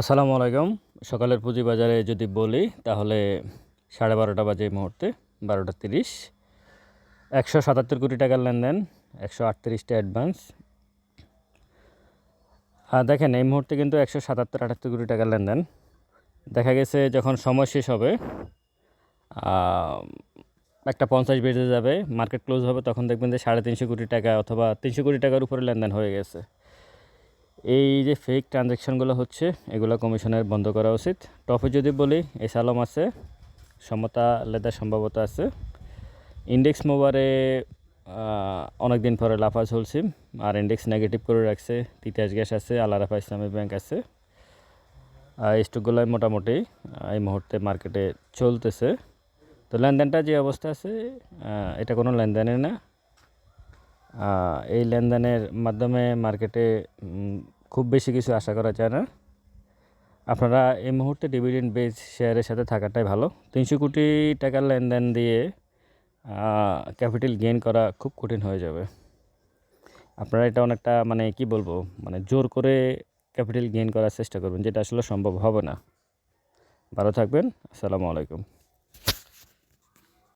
আসসালামু আলাইকুম। সকালের পুঁজি বাজারে যদি বলি, তাহলে সাড়ে বারোটা বাজে মুহূর্তে, বারোটা তিরিশ। একশো সাতাত্তর কোটি টাকার লেনদেন, একশো আটত্রিশটা অ্যাডভান্স। আর দেখেন, এই মুহূর্তে কিন্তু একশো সাতাত্তর, আটাত্তর কোটি টাকার লেনদেন। দেখা গেছে যখন সময় শেষ হবে একটা পঞ্চাশ বেজে যাবে, মার্কেট ক্লোজ হবে, তখন দেখবেন যে সাড়ে তিনশো কোটি টাকা অথবা তিনশো কোটি টাকার উপরে লেনদেন হয়ে গেছে। এই যে ফেক ট্রানজ্যাকশনগুলো হচ্ছে, এগুলো কমিশনের বন্ধ করা উচিত। টপে যদি বলি এই সালম আছে, সমতা লেদার সম্ভবত আছে। ইন্ডেক্স মোবারে অনেক দিন পরে লাফা চলছে আর ইন্ডেক্স নেগেটিভ করে রাখছে। তিতাস গ্যাস আছে আলারাফা ইসলামী ব্যাংক আছে। এই মোটামুটি এই মুহূর্তে মার্কেটে চলতেছে। তো লেনদেনটা যে অবস্থা আছে এটা কোনো লেনদেনের না। এই লেনদেনের মাধ্যমে মার্কেটে খুব বেশি কিছু আশা করা যায় না। আপনারা এই মুহূর্তে ডিভিডেন্ড বেস শেয়ারের সাথে থাকাটাই ভালো। তিনশো কোটি টাকার লেনদেন দিয়ে ক্যাপিটাল গেইন করা খুব কঠিন হয়ে যাবে। আপনারা এটা অনেকটা মানে কি বলব মানে জোর করে ক্যাপিটাল গেইন করার চেষ্টা করবেন, যেটা আসলে সম্ভব হবে না। ভালো থাকবেন, আসসালামু আলাইকুম।